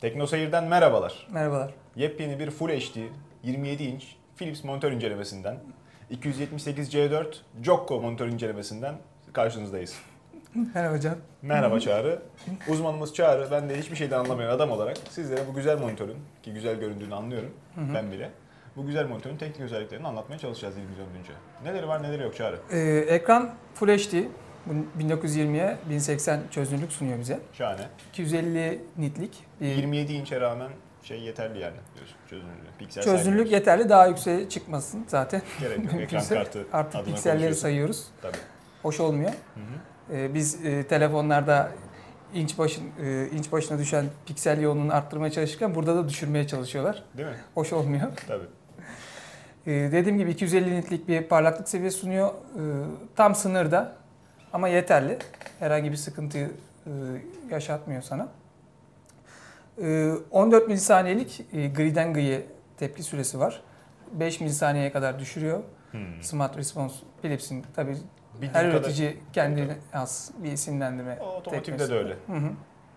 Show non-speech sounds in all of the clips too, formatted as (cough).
Tekno Seyir'den merhabalar. Merhabalar. Yepyeni bir Full HD 27 inç Philips monitör incelemesinden 278 C4 Jokko monitör incelemesinden karşınızdayız. Merhaba Can. Merhaba (laughs) Çağrı. Uzmanımız Çağrı. Ben de hiçbir şeyden anlamayan adam olarak sizlere bu güzel monitörün ki güzel göründüğünü anlıyorum ben bile. Bu güzel monitörün teknik özelliklerini anlatmaya çalışacağız dilimiz döndüğünce. Neleri var neleri yok Çağrı? Ee, ekran Full HD. Bu 1920'ye 1080 çözünürlük sunuyor bize. Şahane. 250 nitlik bir 27 inçe rağmen şey yeterli yani diyorsun çözünürlüğü. Piksel çözünürlük yeterli. Daha yükseğe çıkmasın zaten. Gerek yok. (laughs) Ekran kartı Artık pikselleri sayıyoruz. Tabii. Hoş olmuyor. Hı hı. Ee, biz e, telefonlarda inç başın e, inç başına düşen piksel yoğunluğunu arttırmaya çalışırken burada da düşürmeye çalışıyorlar. Değil mi? Hoş olmuyor. Tabii. Ee, dediğim gibi 250 nitlik bir parlaklık seviyesi sunuyor. Ee, tam sınırda ama yeterli. Herhangi bir sıkıntı e, yaşatmıyor sana. Ee, 14 milisaniyelik e, griden gıyı tepki süresi var. 5 milisaniyeye kadar düşürüyor. Hmm. Smart Response Philips'in tabii Bildiğim her kadar- üretici kendine has bir isimlendirme O otomotivde de öyle. Hı hı.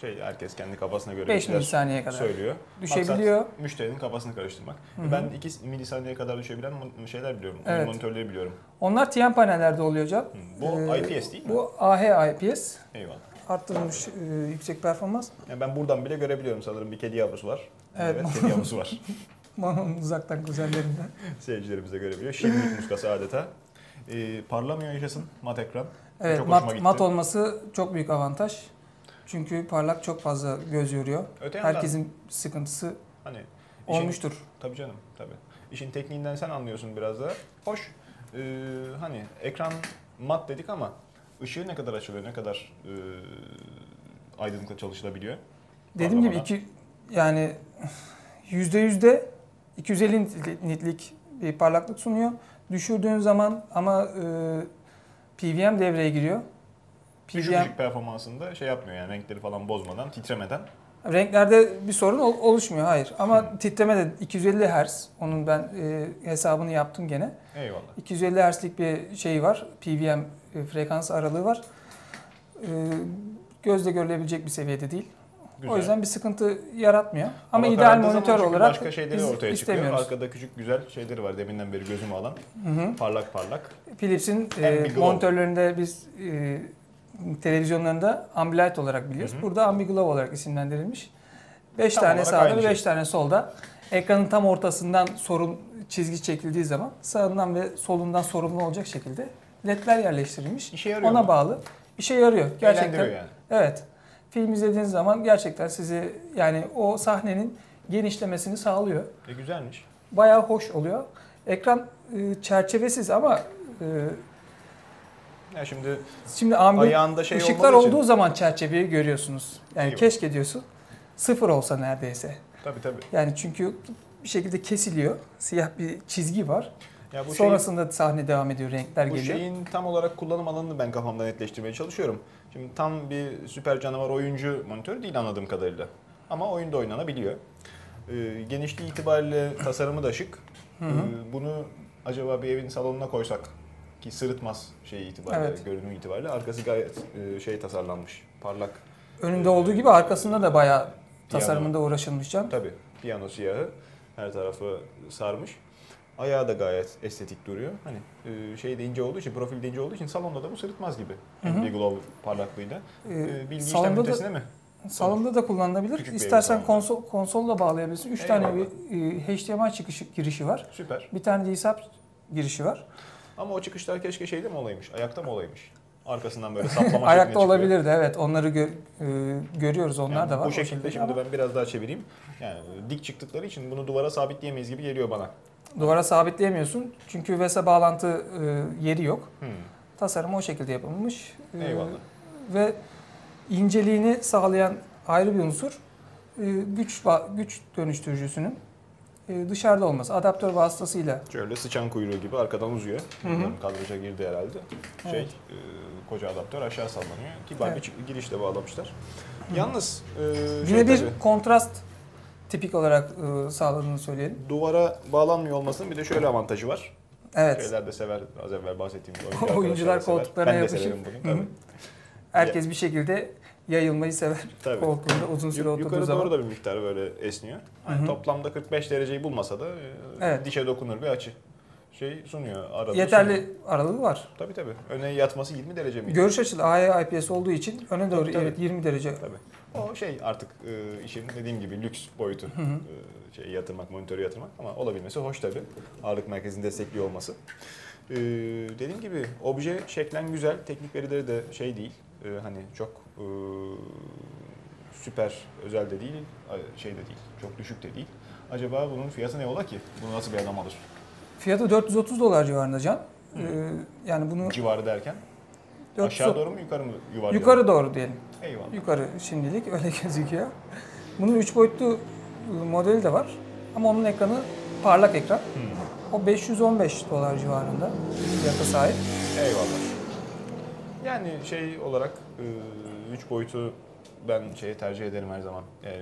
Şey herkes kendi kafasına göre 5 bir şeyler milisaniyeye kadar söylüyor. düşebiliyor. Maksat müşterinin kafasını karıştırmak. Hı hı. Ben 2 milisaniyeye kadar düşebilen şeyler biliyorum. Evet. Monitörleri biliyorum. Onlar TN panellerde oluyor hocam. Hı. Bu Ee, IPS değil mi? Bu AH IPS. Eyvallah. Arttırılmış e, yüksek performans. Yani ben buradan bile görebiliyorum sanırım bir kedi yavrusu var. Evet. kedi yavrusu var. (laughs) Onun uzaktan kuzellerinden. (laughs) Seyircilerimiz de görebiliyor. Şimdilik muskası adeta. Ee, parlamıyor yaşasın mat ekran. Evet, Çok mat, gitti. mat olması çok büyük avantaj. Çünkü parlak çok fazla göz yoruyor. Öte yandan Herkesin sıkıntısı hani işin, olmuştur. Tabii canım tabii. İşin tekniğinden sen anlıyorsun biraz da. Hoş. Ee, hani ekran mat dedik ama ışığı ne kadar açılıyor, ne kadar e, aydınlıkla çalışılabiliyor? Dediğim gibi iki yani yüzde yüzde 250 nitlik bir parlaklık sunuyor. Düşürdüğün zaman ama e, PWM devreye giriyor. Düşük performansında şey yapmıyor yani renkleri falan bozmadan, titremeden. renklerde bir sorun ol- oluşmuyor hayır. Ama titreme de 250 Hz. Onun ben e, hesabını yaptım gene. Eyvallah. 250 Hz'lik bir şey var. PWM e, frekans aralığı var. E, gözle görülebilecek bir seviyede değil. Güzel. O yüzden bir sıkıntı yaratmıyor. Ama, Hava ideal karardığı zaman monitör çünkü olarak başka şeyleri biz ortaya çıkıyor. istemiyoruz. Arkada küçük güzel şeyleri var deminden beri gözümü alan. Hı hı. Parlak parlak. Philips'in Hem e, bir glow. monitörlerinde biz e, televizyonlarında Ambilight olarak biliyoruz. Hı hı. Burada Ambiglow olarak isimlendirilmiş. 5 Tam tane olarak sağda aynı ve şey. 5 tane solda. Ekranın tam ortasından sorun çizgi çekildiği zaman sağından ve solundan sorumlu olacak şekilde ledler yerleştirilmiş. İşe yarıyor Ona mu? bağlı. İşe yarıyor. Gerçekten. Eğlendiriyor yani. Evet. Film izlediğiniz zaman gerçekten sizi yani o sahnenin genişlemesini sağlıyor. E güzelmiş. Bayağı hoş oluyor. Ekran e, çerçevesiz ama e, Ya şimdi şimdi ambiyans ayağında şey ışıklar olmadığı için- olduğu zaman çerçeveyi görüyorsunuz. Yani Eyvallah. keşke diyorsun. Sıfır olsa neredeyse. Tabii tabii. Yani çünkü bir şekilde kesiliyor. Siyah bir çizgi var. Ya bu şeyin, Sonrasında sahne devam ediyor. Renkler bu geliyor. şeyin tam olarak kullanım alanını ben kafamda netleştirmeye çalışıyorum. Şimdi tam bir süper canavar oyuncu monitörü değil anladığım kadarıyla. Ama oyunda oynanabiliyor. Ee, genişliği itibariyle tasarımı da şık. Hı hı. Ee, bunu acaba bir evin salonuna koysak ki sırıtmaz şey itibariyle, Evet. görünüm itibariyle arkası gayet e, şey tasarlanmış, parlak. Önünde olduğu gibi arkasında da bayağı tasarımında uğraşılmış can. Tabii piyano siyahı her tarafı sarmış. Ayağı da gayet estetik duruyor. Hani e, şey de ince olduğu için, profil de ince olduğu için salonda da bu sırıtmaz gibi. Bir glow parlaklığıyla. Ee, E, bilgi işlem ünitesine mi? Salonda da kullanılabilir. Küçük İstersen konsol konsolla bağlayabilirsin. 3 tane bir e, HDMI çıkışı girişi var. Süper. Bir tane de ISAP girişi var. Ama o çıkışlar keşke şeyde mi olaymış, ayakta mı olaymış? Arkasından böyle saplama (laughs) Ayakta olabilirdi evet. Onları gö- e, görüyoruz. Onlar Yani da var. Bu şekilde şimdi ama ben biraz daha çevireyim. Yani dik çıktıkları için bunu duvara sabitleyemeyiz gibi geliyor bana. Duvara sabitleyemiyorsun. Çünkü VESA bağlantı e, yeri yok. Hmm. Tasarım o şekilde yapılmış. E, Eyvallah. Ve inceliğini sağlayan ayrı bir unsur e, güç güç dönüştürücüsünün dışarıda olması. Adaptör vasıtasıyla Şöyle sıçan kuyruğu gibi arkadan uzuyor. Hı hı. Kadraja girdi herhalde. Şey, Evet. e, koca adaptör aşağı sallanıyor. Kibar Evet. bir girişle bağlamışlar. Yalnız e, yine şey bir tabii, kontrast tipik olarak e, sağladığını söyleyelim. duvara bağlanmıyor olmasının bir de şöyle avantajı var. Evet. Şeyler de sever. Az evvel bahsettiğim oyuncu (laughs) Oyuncular koltuklarına Ben de severim bunu Hı hı. tabii. Herkes bir şekilde yayılmayı sever. Tabii. Koltuğunda uzun süre oturduğu Yukarı zaman. doğru da bir miktar böyle esniyor. Hı. Toplamda 45 dereceyi bulmasa da e, Evet. dişe dokunur bir açı. Şey sunuyor. Aralığı Yeterli sunuyor. aralığı var. Tabii tabii. Öne yatması 20 derece mi? Görüş açılı AE IPS olduğu için öne doğru Tabii, tabii. evet 20 derece. Tabii. O şey artık e, işin dediğim gibi lüks boyutu. Hı hı. E, şey yatırmak, monitörü yatırmak ama olabilmesi hoş tabii. Ağırlık merkezini destekliyor olması. E, dediğim gibi obje şeklen güzel, teknik verileri de şey değil. e, hani çok e, süper özel de değil, şey de değil, çok düşük de değil. Acaba bunun fiyatı ne ola ki? Bunu nasıl bir adam alır? Fiyatı 430 dolar civarında Can. Ee, yani bunu Civarı derken 400 aşağı doğru mu yukarı mı yuvarlayalım? yukarı doğru diyelim. Eyvallah. Yukarı şimdilik (laughs) öyle gözüküyor. Bunun 3 boyutlu e, modeli de var. Ama onun ekranı parlak ekran. Hmm. O 515 dolar civarında fiyata sahip. Eyvallah. Yani şey olarak 3 boyutu ben şeye tercih ederim her zaman. E,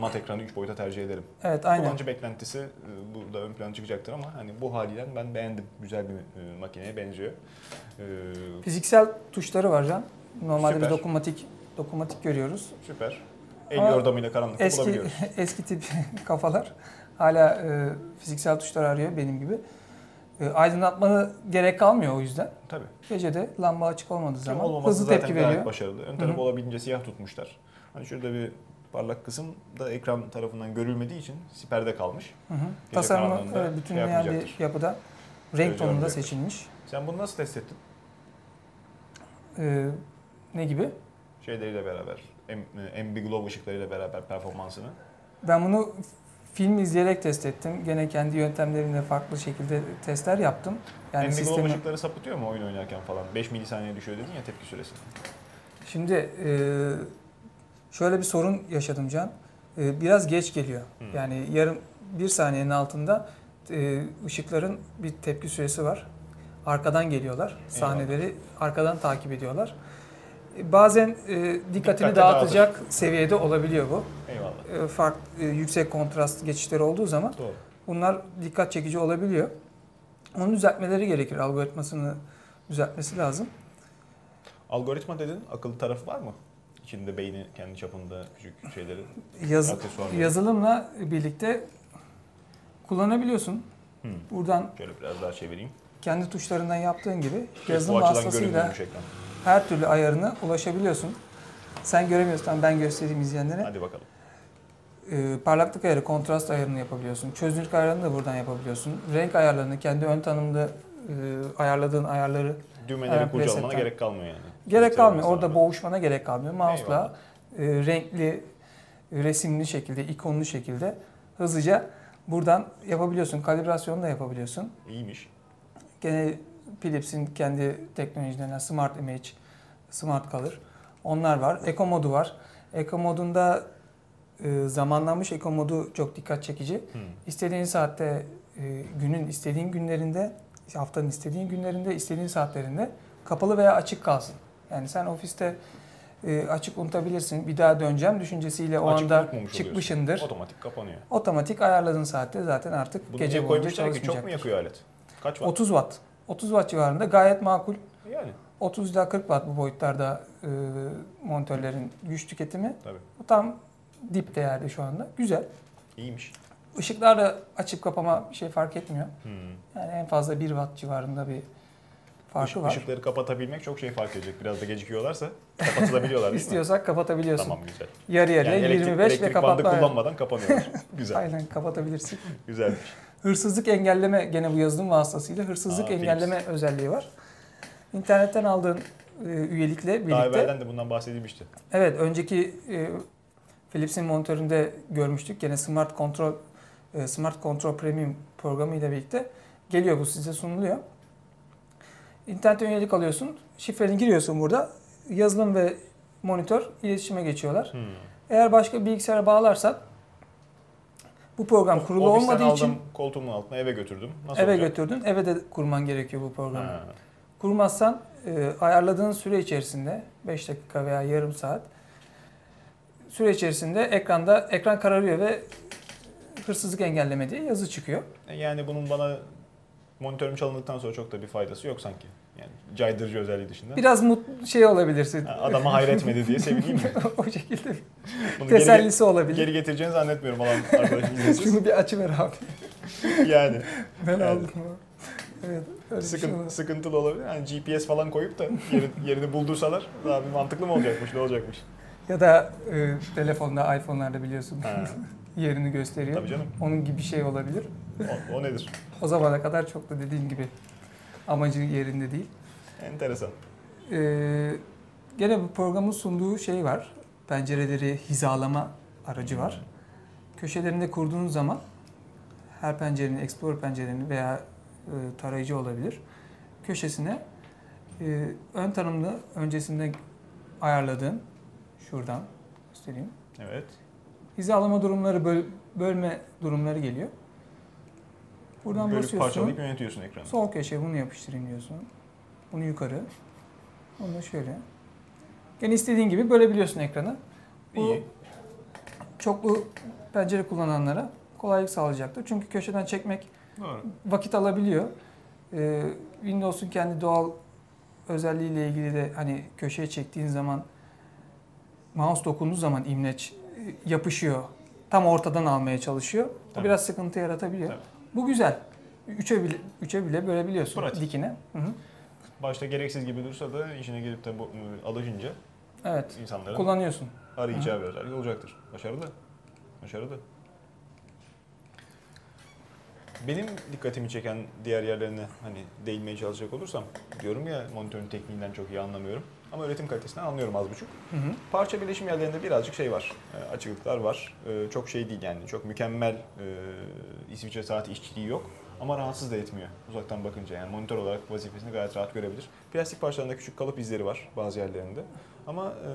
mat ekranı 3 boyuta tercih ederim. Evet aynen. Kullanıcı beklentisi e, burada ön plana çıkacaktır ama hani bu haliyle ben beğendim. Güzel bir e, makineye benziyor. E, Fiziksel tuşları var Can. Normalde Süper. bir dokunmatik dokunmatik görüyoruz. süper. El yordamıyla karanlıkta Eski bulabiliyoruz. (laughs) eski tip (laughs) kafalar hala e, fiziksel tuşlar arıyor benim gibi. E, aydınlatmanı gerek kalmıyor o yüzden. Tabii. Gece de lamba açık olmadığı zaman Olmaması hızlı zaten tepki gayet veriyor. başarılı. Ön tarafı hı. olabildiğince siyah tutmuşlar. Hani şurada bir parlak kısım da ekran tarafından görülmediği için siperde kalmış. Hı hı. Gece Tasarımı karanlığında şey bütünleyen bir yapıda renk Göz tonunda seçilmiş. Sen bunu nasıl test ettin? E, ne gibi? Şeyleriyle beraber, M- MB Glow ışıklarıyla beraber performansını. Ben bunu film izleyerek test ettim. Gene kendi yöntemlerimle farklı şekilde testler yaptım. Yani Glow sistemi... ışıkları sapıtıyor mu oyun oynarken falan? 5 milisaniye düşüyor dedin ya tepki süresi. Şimdi e, şöyle bir sorun yaşadım Can. E, biraz geç geliyor. Hmm. Yani yarım bir saniyenin altında e, ışıkların bir tepki süresi var. Arkadan geliyorlar. Sahneleri arkadan takip ediyorlar. Bazen e, dikkatini Dikkate dağıtacak seviyede olabiliyor bu. Eyvallah. E, fark, e, yüksek kontrast geçişleri olduğu zaman Doğru. bunlar dikkat çekici olabiliyor. Onu düzeltmeleri gerekir. Algoritmasını düzeltmesi lazım. Algoritma dedin, akıllı tarafı var mı? İçinde beyni kendi çapında küçük şeyleri. Yaz, yazılımla birlikte kullanabiliyorsun. Hmm. Buradan Şöyle biraz daha çevireyim. kendi tuşlarından yaptığın gibi yazılım vasıtasıyla. Her türlü ayarına ulaşabiliyorsun. Sen göremiyorsan ben göstereyim izleyenlere. Hadi bakalım. Ee, parlaklık ayarı, kontrast ayarını yapabiliyorsun. Çözünürlük ayarını da buradan yapabiliyorsun. Renk ayarlarını, kendi ön tanımda e, ayarladığın ayarları Düğmeleri kurcalamana presetten. gerek kalmıyor yani. gerek kalmıyor. Orada rağmen. boğuşmana gerek kalmıyor. Mouse'la e, renkli, resimli şekilde, ikonlu şekilde hızlıca buradan yapabiliyorsun. Kalibrasyonu da yapabiliyorsun. İyiymiş. Gene Philips'in kendi teknolojilerinden Smart Image, Smart Color onlar var. Eco modu var. Eco modunda e, zamanlanmış Eco modu çok dikkat çekici. Hmm. İstediğin saatte, e, günün istediğin günlerinde, haftanın istediğin günlerinde, istediğin saatlerinde kapalı veya açık kalsın. Yani sen ofiste e, açık unutabilirsin. Bir daha döneceğim düşüncesiyle o Açık anda çıkmışındır. oluyorsun. Otomatik kapanıyor. Otomatik ayarladığın saatte zaten artık Bunu gece boyunca ki? Çok mu çalışmayacak. yakıyor alet? Kaç watt? 30 watt. 30 watt civarında gayet makul. Yani 30 ila 40 watt bu boyutlarda e, monitörlerin güç tüketimi. tabii. Bu tam dip değerde şu anda. Güzel. İyiymiş. Işıklar da açıp kapama bir şey fark etmiyor. Hmm. Yani en fazla 1 watt civarında bir farkı Işık- var. Işıkları kapatabilmek çok şey fark edecek. Biraz da gecikiyorlarsa kapatılabiliyorlar değil mi? İstiyorsak kapatabiliyorsun. Tamam güzel. Yarı yarıya Yani elektrik, 25 ve elektrik bandı kapatma. kullanmadan kapanıyorlar. (laughs) güzel. Aynen kapatabilirsin. Güzelmiş. Hırsızlık engelleme gene bu yazılım vasıtasıyla hırsızlık Aa, Philips. engelleme özelliği var. İnternetten aldığın e, üyelikle Daha birlikte evvelden de bundan bahsedilmişti. Evet, önceki e, Philips'in monitöründe görmüştük. Gene Smart Control e, Smart Control Premium programı ile birlikte geliyor bu size sunuluyor. İnternete üyelik alıyorsun. Şifreni giriyorsun burada. Yazılım ve monitör iletişime geçiyorlar. Hmm. Eğer başka bir bilgisayara bağlarsan bu program kurulu Ofisten olmadığı aldım, için koltuğumun altına eve götürdüm. Nasıl eve olacak? götürdün. Eve de kurman gerekiyor bu programı. Ha. Kurmazsan e, ayarladığın süre içerisinde 5 dakika veya yarım saat süre içerisinde ekranda ekran kararıyor ve hırsızlık engelleme diye yazı çıkıyor. E Yani bunun bana monitörüm çalındıktan sonra çok da bir faydası yok sanki. Yani caydırıcı özelliği dışında. Biraz mut şey olabilirsin. Adama hayretmedi diye sevineyim mi? (laughs) o şekilde Bunu geri, tesellisi olabilir. geri getireceğini zannetmiyorum olan arkadaşım. (laughs) Şunu bir açıver abi. Yani Ben Evet. aldım. Evet. Öyle şey sıkın, olur. sıkıntılı olabilir. Yani GPS falan koyup da yeri- yerini buldursalar daha bir mantıklı mı olacakmış, ne olacakmış? Ya da e, telefonda, iPhone'larda biliyorsun (laughs) yerini gösteriyor. tabii canım. Onun gibi bir şey olabilir. O, o nedir? O zamana kadar çok da dediğim gibi amacı yerinde değil. Enteresan. Ee, gene bu programın sunduğu şey var. Pencereleri hizalama aracı var. Köşelerinde kurduğunuz zaman her pencerenin, Explorer pencerenin veya e, tarayıcı olabilir. Köşesine e, ön tanımlı öncesinde ayarladığın şuradan göstereyim. Evet. Hizalama durumları, böl- bölme durumları geliyor. Buradan Böyle basıyorsun. parçalayıp yönetiyorsun ekranı. Sol köşeye bunu yapıştırayım diyorsun. Bunu yukarı. Bunu da şöyle. Gene istediğin gibi bölebiliyorsun ekranı. Bu İyi. çoklu pencere kullananlara kolaylık sağlayacaktır. Çünkü köşeden çekmek Doğru. vakit alabiliyor. Ee, Windows'un kendi doğal özelliğiyle ilgili de hani köşeye çektiğin zaman mouse dokunduğu zaman imleç e, yapışıyor. Tam ortadan almaya çalışıyor. Bu Tabii. biraz sıkıntı yaratabiliyor. Tabii. Bu güzel. Üçe bile, üçe bile bölebiliyorsun Pratik. dikine. Hı hı. Başta gereksiz gibi dursa da işine gelip de bu, ıı, alışınca Evet. insanların Kullanıyorsun. arayacağı bir özellik olacaktır. Başarılı. Başarılı. Benim dikkatimi çeken diğer yerlerine hani değinmeye çalışacak olursam diyorum ya monitörün tekniğinden çok iyi anlamıyorum. Ama üretim kalitesinden anlıyorum az buçuk. Hı hı. Parça birleşim yerlerinde birazcık şey var. e, Açıklıklar var. E, Çok şey değil yani. Çok mükemmel e, İsviçre saati işçiliği yok. Ama rahatsız da etmiyor uzaktan bakınca. Yani monitör olarak vazifesini gayet rahat görebilir. Plastik parçalarında küçük kalıp izleri var bazı yerlerinde. Ama e,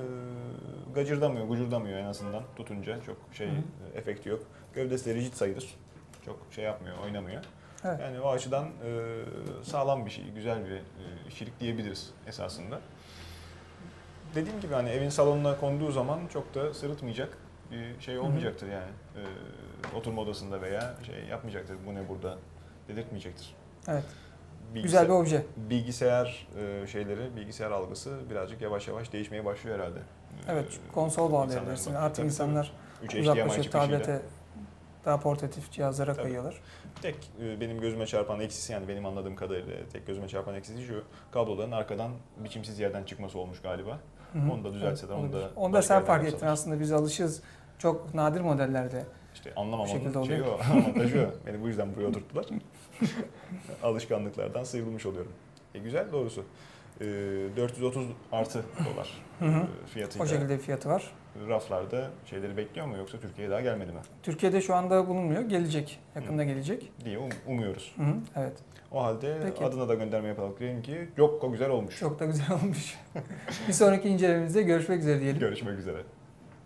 gacırdamıyor, gucurdamıyor en azından tutunca. Çok şey Hı hı. e, efekti yok. Gövdesi de rigid sayılır. Çok şey yapmıyor, oynamıyor. Evet. Yani o açıdan e, sağlam bir şey, güzel bir e, işçilik diyebiliriz esasında. Dediğim gibi hani evin salonuna konduğu zaman çok da sırıtmayacak bir şey olmayacaktır yani. E, oturma odasında veya şey yapmayacaktır. Bu ne burada dedirtmeyecektir. Evet. Bilgisayar- Güzel bir obje. Bilgisayar e, şeyleri, bilgisayar algısı birazcık yavaş yavaş değişmeye başlıyor herhalde. E, Evet. Konsol bağlayabilirsin. Artık tabii, insanlar tabii. 3 HDMI uzaklaşıyor çıkışıyla. tablete daha portatif cihazlara Tabii. kayıyorlar. Tek e, benim gözüme çarpan eksisi yani benim anladığım kadarıyla tek gözüme çarpan eksisi şu kabloların arkadan biçimsiz yerden çıkması olmuş galiba. Hı hı. Onu da düzeltseler, onu olabilir. da Onu da sen fark ettin aslında biz alışığız. Çok nadir modellerde. İşte anlamamanın şeyi o, (laughs) avantajı o. Beni bu yüzden buraya oturttular. (laughs) Alışkanlıklardan sıyrılmış oluyorum. E, güzel doğrusu. E, 430 artı dolar Hı hı. e, fiyatıyla. O şekilde bir fiyatı var. Raflarda şeyleri bekliyor mu yoksa Türkiye'ye daha gelmedi mi Türkiye'de şu anda bulunmuyor. Gelecek. Yakında gelecek. diye um- umuyoruz. Hı hı. Evet. O halde Peki. adına da gönderme yapalım. Diyelim ki yok o güzel olmuş. Çok da güzel (laughs) olmuş. bir sonraki incelememizde görüşmek üzere diyelim. Görüşmek üzere.